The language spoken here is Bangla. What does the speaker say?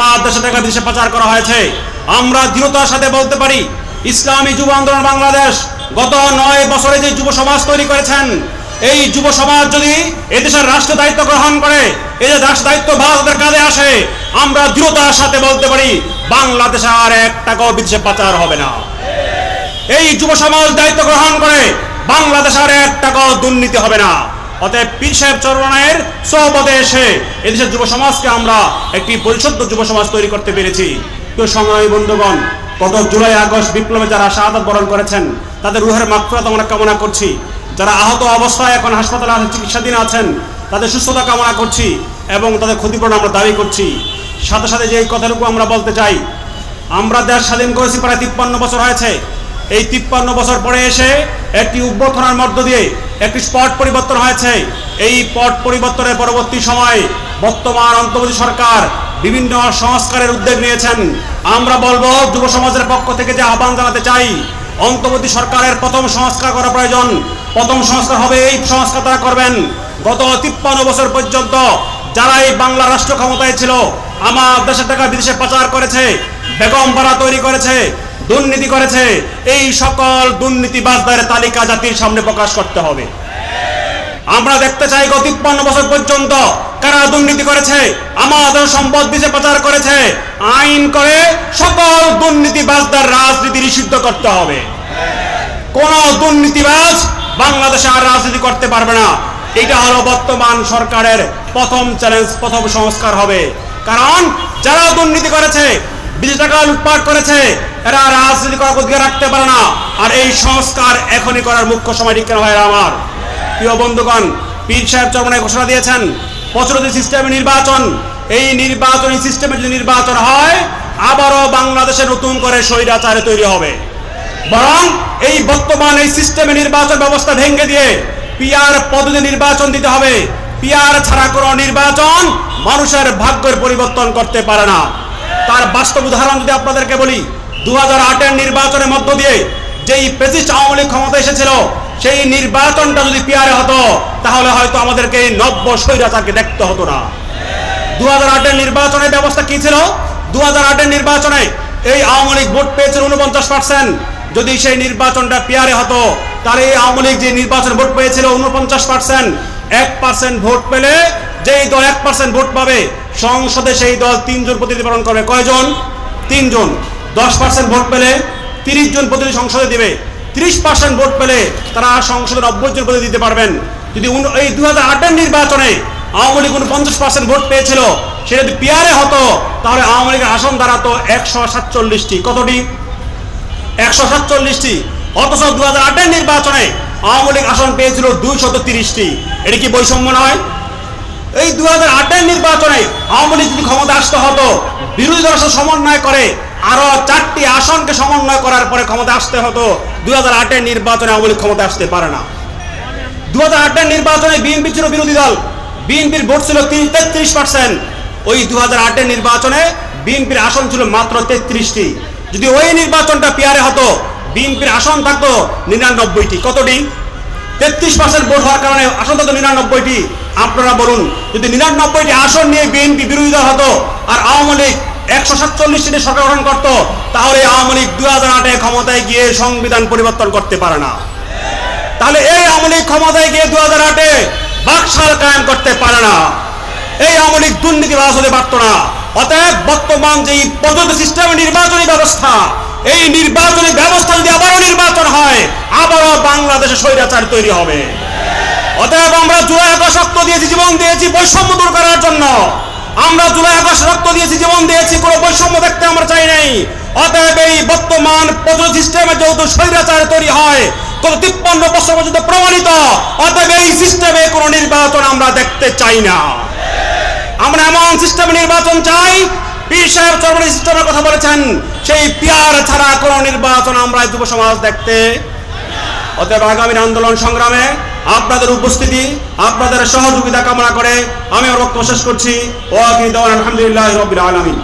আমার দেশে বিদেশে পাচার করা হয়েছে। আমরা দৃঢ়তার সাথে বলতে পারি, ইসলামী যুব আন্দোলন বাংলাদেশ গত নয় বছরে যে যুব সমাজ তৈরি করেছেন, এই যুব সমাজ যদি এদেশের রাষ্ট্র দায়িত্ব গ্রহণ করে, এই যে রাষ্ট্র দায়িত্ব ভারতের কাজে আসে, আমরা দৃঢ়তার সাথে বলতে পারি, বাংলাদেশে আর এক টাকাও বিদেশে পাচার হবে না। এই যুব সমাজ দায়িত্ব গ্রহণ করে, বাংলাদেশ আর এক টাকাও দুর্নীতি হবে না। অতএব পীর সাহেব চরণায়ের সহপদে এসে এদেশের যুব সমাজকে আমরা একটি পরিশুদ্ধ যুব সমাজ তৈরি করতে পেরেছি। কেউ সংগ্রামী বন্ধুগণ, গত জুলাই, আগস্ট বিপ্লবে যারা শাহাদত বরণ করেছেন, তাদের রুহের মাত্রাত আমরা কামনা করছি। যারা আহত অবস্থায় এখন হাসপাতালে আছেন চিকিৎসাধীন আছেন, তাদের সুস্থতা কামনা করছি এবং তাদের ক্ষতিপূরণ আমরা দাবি করছি। সাথে সাথে যে কথাটুকু আমরা বলতে চাই, আমরা দেশ স্বাধীন করেছি প্রায় তিপ্পান্ন বছর হয়েছে। এই তিপ্পান্ন বছর পরে এসে একটি উদ্বোধনের মধ্য দিয়ে একটি স্পট পরিবর্তন হয়েছে। এই পট পরিবর্তনের পরবর্তী সময় বর্তমান অন্তর্বর্তী সরকার বিভিন্ন সংস্কারের উদ্যোগ নিয়েছেন। আমরা বলব, যুব সমাজের পক্ষ থেকে যে আহ্বান জানাতে চাই, অন্তর্বর্তী সরকারের প্রথম সংস্কার করা প্রয়োজন। প্রথম সংস্কার হবে এই সংস্কার তারা করবেন। গত তিপ্পান্ন বছর পর্যন্ত যারা এই বাংলা রাষ্ট্র ক্ষমতায় ছিল, আমার দেশের টাকা বিদেশে পাচার করেছে, বেগম পাড়া তৈরি করেছে দুর্নীতি করেছে, এই সকল দুর্নীতিবাজদের তালিকা জাতির সামনে প্রকাশ করতে হবে। আমরা দেখতে চাই গত তিপ্পান্ন বছর পর্যন্ত কারা দুর্নীতি করেছে, আমাদের সম্পদ বিজে প্রচার করেছে, আইন করে সকল দুর্নীতিবাজদের রাজনীতি নিষিদ্ধ করতে হবে। কোন দুর্নীতিবাজ বাংলাদেশে আর রাজনীতি করতে পারবে না। এটা হলো বর্তমান সরকারের প্রথম চ্যালেঞ্জ প্রথম সংস্কার হবে। কারণ যারা দুর্নীতি করেছে বিদেশ টাকা লুটপাট করেছে। এরা রাজনীতি করার অধিকার রাখতে পারে না। আর এই সংস্কার এখনই করার মুখ্য সময় ঠিক কেন হয় আমার। প্রিয় বন্ধুগণ, পীর সাহেব চরমনায় ঘোষণা দিয়েছেন প্রচলিত সিস্টেমে নির্বাচন। এই নির্বাচনী সিস্টেমে যদি নির্বাচন হয়, আবারও বাংলাদেশে নতুন করে স্বৈরাচারে তৈরি হবে। বরং এই বর্তমান এই সিস্টেমে নির্বাচন ব্যবস্থা ভেঙে দিয়ে পিআর পদ্ধতি নির্বাচন দিতে হবে। পিআর ছাড়া কোনো নির্বাচন মানুষের ভাগ্যের পরিবর্তন করতে পারে না। তার বাস্তব উদাহরণ যদি আপনাদেরকে বলি দু হাজার আটের নির্বাচনের মধ্য দিয়ে যেই প্রেসিস্ট আওয়ামী লীগ ক্ষমতা এসেছিল, সেই নির্বাচনটা যদি পিয়ারে হতো, তাহলে হয়তো আমাদেরকে এই নব্য স্বৈরাচারকে দেখতে হতো না। দু হাজার আটের নির্বাচনের ব্যবস্থা কি ছিল? দু হাজার আটের নির্বাচনে এই আওয়ামী লীগ ভোট পেয়েছিল উনপঞ্চাশ পার্সেন্ট। যদি সেই নির্বাচনটা পেয়ারে হতো, তাহলে এই আওয়ামী লীগ যে নির্বাচন ভোট পেয়েছিল উনপঞ্চাশ পার্সেন্ট, এক পার্সেন্ট ভোট পেলে যেই দল এক পার্সেন্ট ভোট পাবে, সংসদে সেই দল তিনজন প্রতিনিধি পালন করবে। কয়জন? তিনজন। দশ পার্সেন্ট ভোট পেলে তিরিশ জন প্রতিনিধি সংসদে দিবে। তিরিশ পার্সেন্ট ভোট পেলে তারা সংসদে নব্বই জন প্রতিনিধি দিতে পারবেন। যদি এই দু হাজার নির্বাচনে আওয়ামী লীগ পঞ্চাশ পার্সেন্ট ভোট পেয়েছিল, সেটা যদি পিয়ারে হতো, তাহলে আওয়ামী লীগের আসন দাঁড়াতো একশো সাতচল্লিশটি। কতটি? একশো সাতচল্লিশটি। অথচ দু হাজার নির্বাচনে আওয়ামী লীগ আসন পেয়েছিল দুইশত তিরিশটি। এটা কি বৈষম্য নয়? এই দু হাজার নির্বাচনে আওয়ামী লীগ যদি ক্ষমতা আসতে হতো, বিরোধী দলের সমন্বয় করে, আরও চারটি আসনকে সমন্বয় করার পরে ক্ষমতা আসতে হতো দু হাজার আটের নির্বাচনে আওয়ামী লীগ ক্ষমতা আসতে পারে না। দু হাজার আটের নির্বাচনে বিএনপি ছিল বিরোধী দল, বিএনপির ভোট ছিল তেত্রিশ পার্সেন্ট ওই দু হাজার আটের নির্বাচনে বিএনপির আসন ছিল মাত্র তেত্রিশটি। যদি ওই নির্বাচনটা পিয়ারে হতো, বিএনপির আসন থাকতো নিরানব্বইটি। কতটি? তেত্রিশ পার্সেন্ট ভোট হওয়ার কারণে আসন থাকতো নিরানব্বইটি। আপনারা বলুন, যদি নিরানব্বইটি আসন নিয়ে বিএনপি বিরোধী দল হতো আর আওয়ামী লীগ একশো সাতচল্লিশটি সরকার গঠন করতো, তাহলে আওয়ামী লীগ দু হাজার আটে ক্ষমতায় গিয়ে সংবিধান পরিবর্তন করতে পারে না। তাহলে এই আওয়ামী লীগ ক্ষমতায় গিয়ে দু হাজার আটে বাকশাল কায়েম করতে পারে না। এই আওয়ামী লীগ দুর্নীতিবাজ হতে পারতো না। অতএব বর্তমান যে পদ্ধতি সিস্টেম নির্বাচনী ব্যবস্থা, এই নির্বাচনী ব্যবস্থা যদি আবারও নির্বাচন হয়, আবারও বাংলাদেশে স্বৈরাচার তৈরি হবে। অতএব আমরা জুলাই আগস্ট রক্ত দিয়েছি, জীবন দিয়েছি বৈষম্য দূর করার জন্য। আমরা জুলাই আগস্ট রক্ত দিয়েছি, জীবন দিয়েছি, কোনো বৈষম্য দেখতে আমরা চাই নাই। অতএব এই বর্তমান পদ্ধতি সিস্টেমে যেহেতু স্বৈরাচার তৈরি হয় গত তিপ্পান্ন বছর পর্যন্ত প্রমাণিত, অতএব এই সিস্টেমে কোনো নির্বাচন আমরা দেখতে চাই না। আমরা এমন সিস্টেমে নির্বাচন চাই, পীর সাহেব চরমনি সিস্টেমের কথা বলেছেন, সেই পিয়ার ছাড়া কোনো নির্বাচন আমরা যুব সমাজ দেখতে অতএব আগামী আন্দোলন সংগ্রামে আপনাদের উপস্থিতি, আপনাদের সহযোগিতা কামনা করে আমি আমার বক্তব্য শেষ করছি। ও আলহামদুলিল্লাহ রবিল আলমী